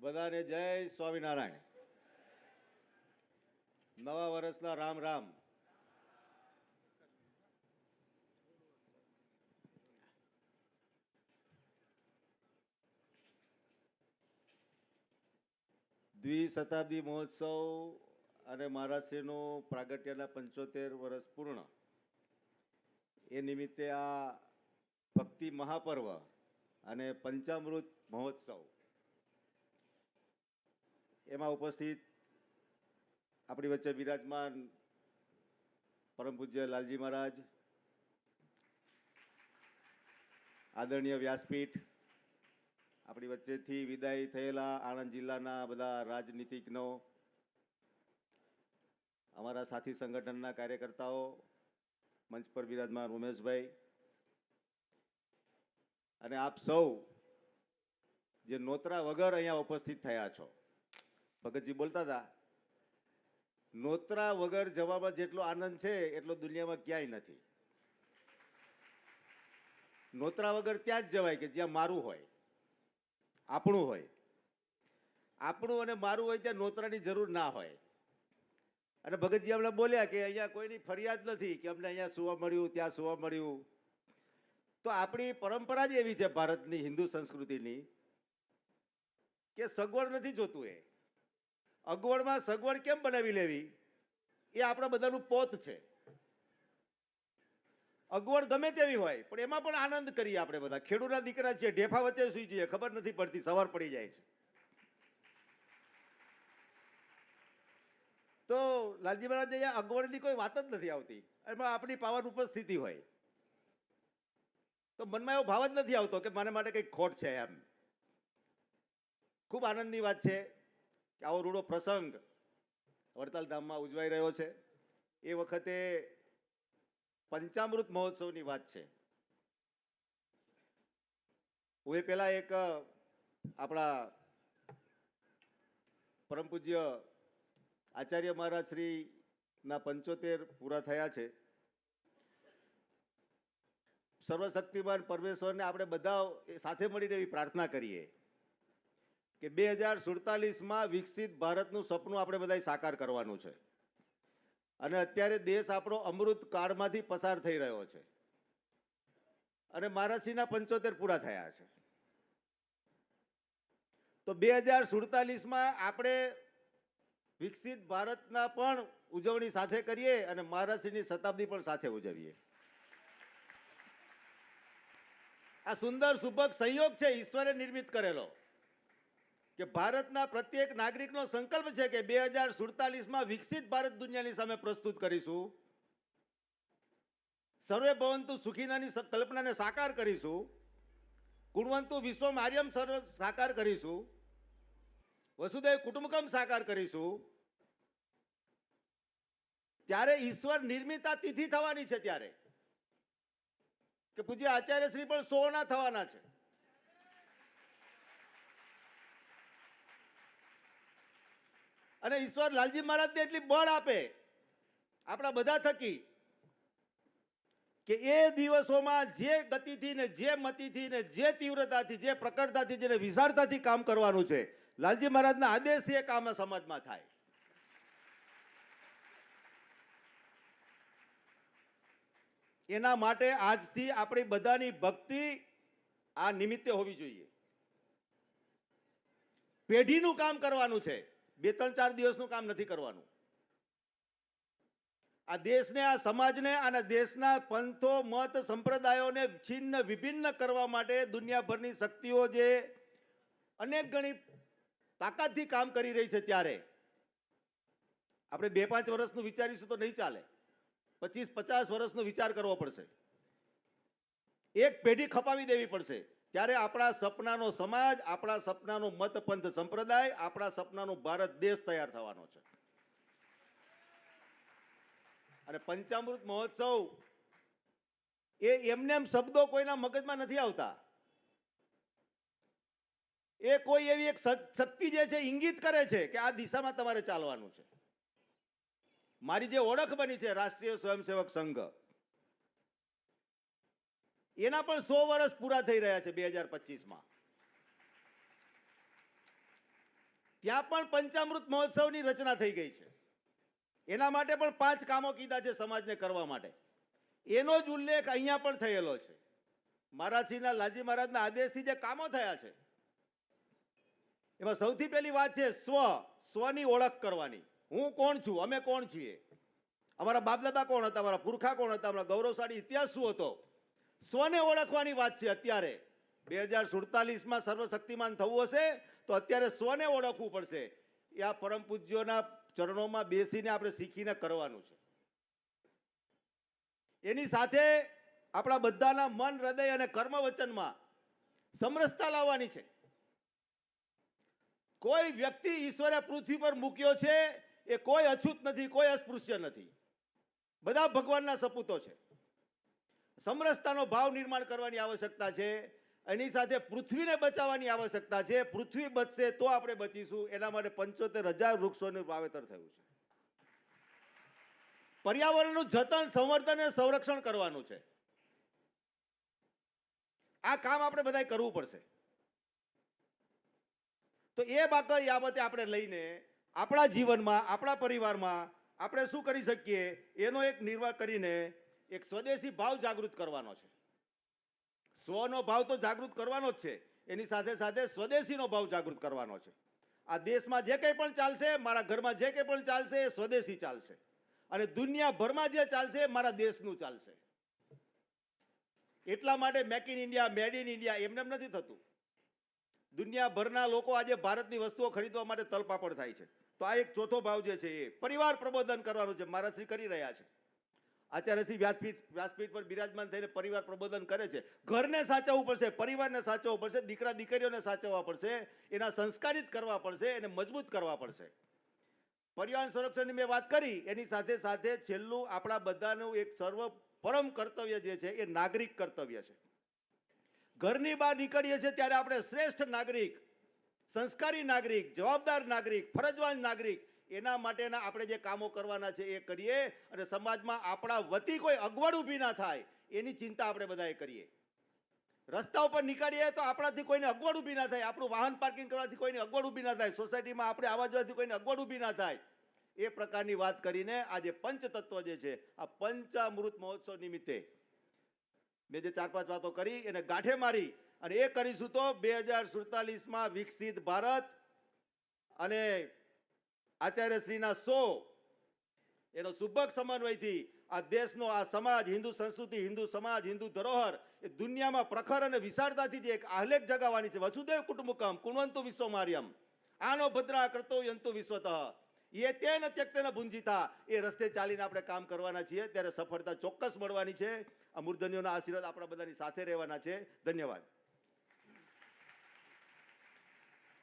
બધાને જય સ્વામિનારાયણ. નવા વર્ષના રામ રામ. દ્વિશતાબ્દી મહોત્સવ અને મહારાષ્ટ્રીનું પ્રાગટ્યના પંચોતેર વર્ષ પૂર્ણ. એ નિમિત્તે આ ભક્તિ મહાપર્વ અને પંચામૃત મહોત્સવ. એમાં ઉપસ્થિત આપણી વચ્ચે બિરાજમાન પરમ પૂજ્ય લાલજી મહારાજ, આદરણીય વ્યાસપીઠ, આપણી વચ્ચેથી વિદાય થયેલા આણંદ જિલ્લાના બધા રાજનીતિજ્ઞો, અમારા સાથી સંગઠનના કાર્યકર્તાઓ, મંચ પર બિરાજમાન ઉમેશભાઈ અને આપ સૌ જે નોતરા વગર અહીંયા ઉપસ્થિત થયા છો. ભગતજી બોલતા હતા, નોતરા વગર જવામાં જેટલો આનંદ છે, એટલો દુનિયામાં ક્યાંય નથી. નોતરા વગર ત્યાં જ જવાય કે જ્યાં મારું હોય, આપણું હોય. આપણું અને મારું હોય ત્યાં નોતરાની જરૂર ના હોય. અને ભગતજી હમણાં બોલ્યા કે અહીંયા કોઈની ફરિયાદ નથી કે અમને અહીંયા સુવા મળ્યું, ત્યાં સુવા મળ્યું. તો આપણી પરંપરા જ એવી છે ભારતની, હિન્દુ સંસ્કૃતિની, કે સગવડ નથી જોતું એ. અગવડમાં સગવડ કેમ બનાવી લેવી? એ આપણા બધાનું પોત છે. અગવડ ગમે તેવી હોય, પણ એમાં પણ આનંદ કરીએ આપણે બધા. ખેડૂતના દીકરા છીએ ઢેફા વચ્ચે સુઈ જઈએ, ખબર નથી પડતી, સવાર પડી જાય છે. તો લાલજી મહારાજ અહીંયા અગવડની કોઈ વાત જ નથી આવતી. એમાં આપણી પાવર ઉપસ્થિતિ હોય. તો મનમાં એવો ભાવ જ નથી આવતો કે મને માટે કંઈક ખોટ છે એમ. ખૂબ આનંદની વાત છે. આવો રૂડો પ્રસંગ. વડતાલ ધામમાં ઉજવાઈ રહ્યો છે. એ વખતે પંચામૃત મહોત્સવની વાત છે. હું એ પહેલાં એક આપણા પરમ પૂજ્ય આચાર્ય મહારાજ શ્રીના પંચોતેર પૂરા થયા છે. સર્વશક્તિમાન પરમેશ્વરને આપણે બધા સાથે મળીને એવી પ્રાર્થના કરીએ. કે બે હજાર સુડતાલીસમાં વિકસિત ભારતનું સપનું આપણે બધાએ સાકાર કરવાનું છે. અને અત્યારે દેશ આપણો અમૃત કાળમાંથી પસાર થઈ રહ્યો છે. અને મહારાષ્ટ્રીના પંચોતેર પૂરા થયા છે. તો બે હજાર સુડતાલીસમાં આપણે વિકસિત ભારતના પણ ઉજવણી સાથે કરીએ અને મહારાષ્ટ્રની શતાબ્દી પણ સાથે ઉજવીએ. આ સુંદર, સુભગ સંયોગ છે ઈશ્વરે નિર્મિત કરેલો. કે ભારતના પ્રત્યેક નાગરિકનો સંકલ્પ છે કે બે હજાર સુડતાલીસમાં વિકસિત ભારત દુનિયાની સામે પ્રસ્તુત કરીશું. સર્વે ભવંતુ સુખીનાની કલ્પનાને સાકાર કરીશું. કુણવંતુ વિશ્વમ આર્યમ સર્વ સાકાર કરીશું. વસુદેવ કુટુંબકમ સાકાર કરીશું. ત્યારે ઈશ્વર નિર્મિતા તિથિ થવાની છે ત્યારે. કે પૂજ્ય આચાર્ય શ્રી પણ સોના થવાના છે. અને ઈશ્વર લાલજી મહારાજને એટલી બળ આપે. આપણા બધા થકી કે એ દિવસોમાં જે ગતિથી ને જે મતિથી ને જે તીવ્રતાથી, જે પ્રકટતાથી, જેને વિશાળતાથી કામ કરવાનું છે, લાલજી મહારાજના આદેશથી એ કામ સમાજમાં થાય. એના માટે આજથી આપણી બધાની ભક્તિ આ નિમિત્તે હોવી જોઈએ. પેઢીનું કામ કરવાનું છે. બે ત્રણ ચાર દિવસનું કામ નથી કરવાનું. આ દેશને, આ સમાજને અને દેશના પંથો, મત, સંપ્રદાયોને છિન્ન, વિભિન્ન કરવા માટે દુનિયાભરની શક્તિઓ જે અનેક ગણી તાકાતથી કામ કરી રહી છે ત્યારે. આપણે બે પાંચ વર્ષનું વિચારીશું તો નહીં ચાલે. પચીસ પચાસ વર્ષનો વિચાર કરવો પડશે. એક પેઢી ખપાવી દેવી પડશે. ત્યારે આપણા સપનાનો સમાજ, આપણા સપનાનો મતપંથ સંપ્રદાય, આપણા સપનાનો ભારત દેશ તૈયાર થવાનો છે. અને પંચામૃત મહોત્સવ એ એમને એમ શબ્દો કોઈના મગજમાં નથી આવતા. એ કોઈ એવી એક શક્તિ જે છે ઇંગિત કરે છે કે આ દિશામાં તમારે ચાલવાનું છે. મારી જે ઓળખ બની છે રાષ્ટ્રીય સ્વયંસેવક સંઘ એના પણ સો વર્ષ પૂરા થઈ રહ્યા છે બે હજાર પચીસમાં. ત્યાં પણ પંચામૃત મહોત્સવની રચના થઈ ગઈ છે. એના માટે પણ પાંચ કામો કીધા છે સમાજને કરવા માટે. એનો જ ઉલ્લેખ અહીંયા પણ થયેલો છે. મહારાજશ્રીના લાલજી મહારાજના આદેશથી જે કામો થયા છે, એમાં સૌથી પહેલી વાત છે સ્વ, સ્વની ઓળખ કરવાની. હું કોણ છું? અમે કોણ છીએ? અમારા બાપદાદા કોણ હતા? અમારા પુરખા કોણ હતા? અમારા ગૌરવશાળી ઇતિહાસ શું હતો? સ્વને ઓળખવાની વાત છે અત્યારે. બે હજાર સુડતાલીસમાં સર્વશક્તિમાન થવું હશે તો અત્યારે સ્વને ઓળખવું પડશે. એ આ પરમ પૂજ્યોના ચરણોમાં બેસીને આપણે શીખીને કરવાનું છે. એની સાથે આપણા બધાના મન, હૃદય અને કર્મ વચનમાં સમરસતા લાવવાની છે. કોઈ વ્યક્તિ ઈશ્વરે પૃથ્વી પર મૂક્યો છે એ કોઈ અછૂત નથી, કોઈ અસ્પૃશ્ય નથી. બધા ભગવાનના સપૂતો છે. સમરસતાનો ભાવ નિર્માણ કરવાની આવશ્યકતા છે, એની સાથે પૃથ્વીને બચાવવાની આવશ્યકતા છે. પૃથ્વી બચશે તો આપણે બચીશું. એના માટે પંચોતેર હજાર વૃક્ષોનું વાવેતર થયું છે. પર્યાવરણનું જતન, સંવર્ધન અને સંરક્ષણ કરવાનું છે. આ કામ આપણે બધાએ કરવું પડશે. તો એ બાબત બાબતે આપણે લઈને આપણા જીવનમાં, આપણા પરિવારમાં આપણે શું કરી શકીએ? એનો એક નિર્વાહ કરીને એક સ્વદેશી ભાવ જાગૃત કરવાનો છે. સ્વનો ભાવ તો જાગૃત કરવાનો જ છે. એની સાથે સાથે સ્વદેશીનો ભાવ જાગૃત કરવાનો છે. આ દેશમાં જે કંઈ પણ ચાલશે, મારા ઘરમાં જે કંઈ પણ ચાલશે, એ સ્વદેશી ચાલશે. અને દુનિયાભરમાં જે ચાલશે, મારા દેશનું ચાલશે. એટલા માટે make in India, made in India એમને નથી થતું. દુનિયાભરના લોકો આજે ભારતની વસ્તુઓ ખરીદવા માટે તલપાપડ થાય છે. તો આ એક ચોથો ભાવ જે છે એ પરિવાર પ્રબોધન કરવાનું છે. મહારાજ શ્રી કરી રહ્યા છે. આચાર્ય શ્રી વ્યાસપીઠ વ્યાસપીઠ પર બિરાજમાન થઈને પરિવાર પ્રબોધન કરે છે. ઘરને સાચવવું પડશે, પરિવારને સાચવવું પડશે, દીકરા દીકરીઓને સાચવવા પડશે, એના સંસ્કારિત કરવા પડશે, એને મજબૂત કરવા પડશે. પર્યાવરણ સંરક્ષણની મેં વાત કરી, એની સાથે સાથે છેલ્લું આપણા બધાનું એક સર્વ પરમ કર્તવ્ય જે છે, એ નાગરિક કર્તવ્ય છે. ઘરની બહાર નીકળીએ છીએ ત્યારે આપણે શ્રેષ્ઠ નાગરિક, સંસ્કારી નાગરિક, જવાબદાર નાગરિક, ફરજવાન નાગરિક એના માટેના આપણે જે કામો કરવાના છે એ કરીએ અને સમાજમાં આપણા વતી કોઈ અગવડ ઊભી ના થાય, એની ચિંતા આપણે બધાએ કરીએ. રસ્તા ઉપર નીકળીએ તો આપણાથી કોઈને અગવડ ઊભી ના થાય, આપણું વાહન પાર્કિંગ કરવાથી કોઈને અગવડ ઊભી ના થાય, સોસાયટીમાં આપણે આવવા જવાથી કોઈને અગવડ ઊભી ના થાય. એ પ્રકારની વાત કરીને આ જે પંચતત્વ જે છે, આ પંચામૃત મહોત્સવ નિમિત્તે મેં જે ચાર પાંચ વાતો કરી એને ગાંઠે મારી અને એ કરીશું તો બે હજાર સુડતાલીસમાં વિકસિત ભારત અને આચાર્યશ્રીના સો એનો સુભક સમન્વયથી આ દેશનો આ સમાજ, હિન્દુ સંસ્કૃતિ, હિન્દુ સમાજ, હિન્દુ ધરોહર, એ દુનિયામાં પ્રખર અને વિશાળતાથી જે એક આહલેખ જગાવવાની છે, વસુદેવ કુટુંબકમ, કુણવંતુ વિશ્વમાર્યમ આનો ભદ્રા કરતો યંતુ વિશ્વતઃ. એ તેને ત્યક્તેન ભુંજીતા, એ રસ્તે ચાલીને આપણે કામ કરવાના છીએ, ત્યારે સફળતા ચોક્કસ મળવાની છે. આ મૂર્ધન્યોના આશીર્વાદ આપણા બધાની સાથે રહેવાના છે. ધન્યવાદ.